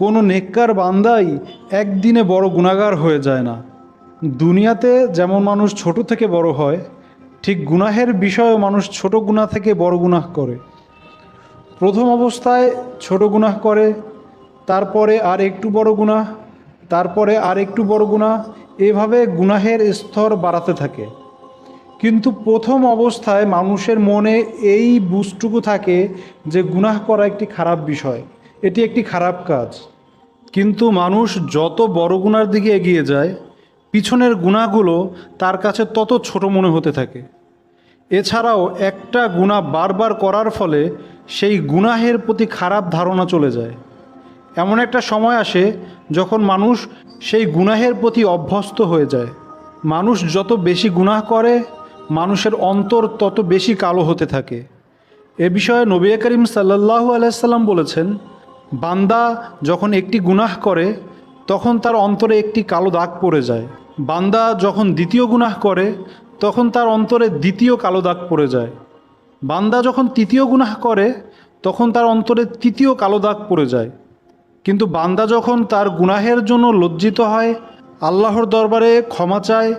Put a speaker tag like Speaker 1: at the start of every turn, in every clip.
Speaker 1: কোনো নেককার বান্দাই একদিনে বড় গুণাগার হয়ে যায় না। দুনিয়াতে যেমন মানুষ ছোট থেকে বড় হয়, ঠিক গুনাহের বিষয়েও মানুষ ছোট গুনাহ থেকে বড় গুনাহ করে। প্রথম অবস্থায় ছোট গুনাহ করে, তারপরে আর একটু বড় গুনাহ, তারপরে আর একটু বড় গুনাহ, এভাবে গুনাহের স্তর বাড়াতে থাকে। কিন্তু প্রথম অবস্থায় মানুষের মনে এই বুঝটুকু থাকে যে গুনাহ করা একটি খারাপ বিষয়। এটি একটি খারাপ কাজ। কিন্তু মানুষ যত বড় গুণার দিকে এগিয়ে যায়, পিছনের গুণাগুলো তার কাছে তত ছোট মনে হতে থাকে। এছাড়াও একটা গুণা বারবার করার ফলে সেই গুনাহের প্রতি খারাপ ধারণা চলে যায়। এমন একটা সময় আসে যখন মানুষ সেই গুনাহের প্রতি অভ্যস্ত হয়ে যায়। মানুষ যত বেশি গুনাহ করে, মানুষের অন্তর তত বেশি কালো হতে থাকে। এ বিষয়ে নবী করিম সাল্লাহু আলাইসাল্লাম বলেছেন বান্দা যখন একটি গুনাহ করে, তখন তার অন্তরে একটি কালো দাগ পড়ে যায়। বান্দা যখন দ্বিতীয় গুনাহ করে, তখন তার অন্তরে দ্বিতীয় কালো দাগ পড়ে যায়। বান্দা যখন তৃতীয় গুনাহ করে, তখন তার অন্তরে তৃতীয় কালো দাগ পড়ে যায়। কিন্তু বান্দা যখন তার গুনাহের জন্য লজ্জিত হয়, আল্লাহর দরবারে ক্ষমা চায়,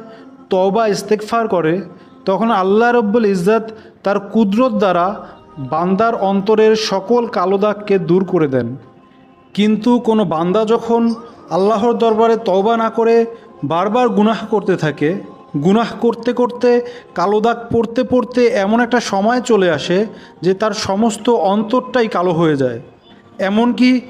Speaker 1: তওবা ইস্তেকফার করে, তখন আল্লাহ রব্বুল ইজ্জত তার কুদরত দ্বারা বান্দার অন্তরের সকল কালো দাগকে দূর করে দেন। কিন্তু কোনো বান্দা যখন আল্লাহর দরবারে তওবা না করে বারবার গুনাহ করতে থাকে, গুনাহ করতে করতে কালো দাগ পড়তে পড়তে এমন একটা সময় চলে আসে যে তার সমস্ত অন্তরটাই কালো হয়ে যায়। এমনকি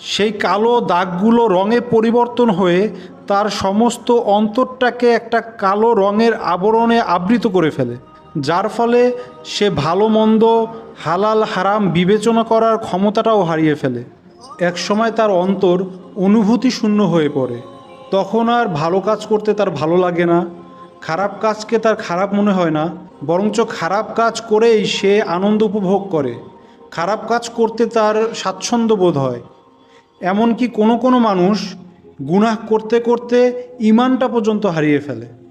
Speaker 1: সেই কালো দাগগুলো রঙে পরিবর্তন হয়ে তার সমস্ত অন্তরটাকে একটা কালো রঙের আবরণে আবৃত করে ফেলে। যার ফলে সে ভালো মন্দ, হালাল, হারাম বিবেচনা করার ক্ষমতাটাও হারিয়ে ফেলে। এক সময় তার অন্তর অনুভূতি শূন্য হয়ে পড়ে। তখন আর ভালো কাজ করতে তার ভালো লাগে না। খারাপ কাজকে তার খারাপ মনে হয় না, বরঞ্চ খারাপ কাজ করেই সে আনন্দ উপভোগ করে। খারাপ কাজ করতে তার স্বাচ্ছন্দ্য বোধ হয়। এমনকি কোনো কোনো মানুষ গুনাহ করতে করতে ইমানটা পর্যন্ত হারিয়ে ফেলে।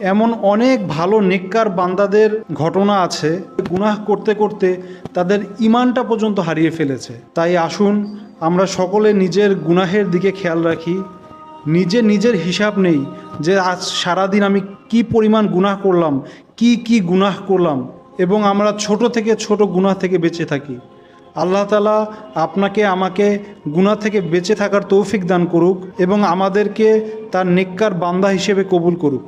Speaker 1: এমন অনেক ভালো নেককার বান্দাদের ঘটনা আছে, গুনাহ করতে করতে তাদের ইমানটা পর্যন্ত হারিয়ে ফেলেছে। তাই আসুন, আমরা সকলে নিজের গুনাহের দিকে খেয়াল রাখি। নিজে নিজের হিসাব নেই যে আজ সারাদিন আমি কি পরিমাণ গুনাহ করলাম, কি কি গুনাহ করলাম, এবং আমরা ছোট থেকে ছোট গুনাহ থেকে বেঁচে থাকি। আল্লাহ তালা আপনাকে, আমাকে গুনাহ থেকে বেঁচে থাকার তৌফিক দান করুক এবং আমাদেরকে তার নেককার বান্দা হিসেবে কবুল করুক।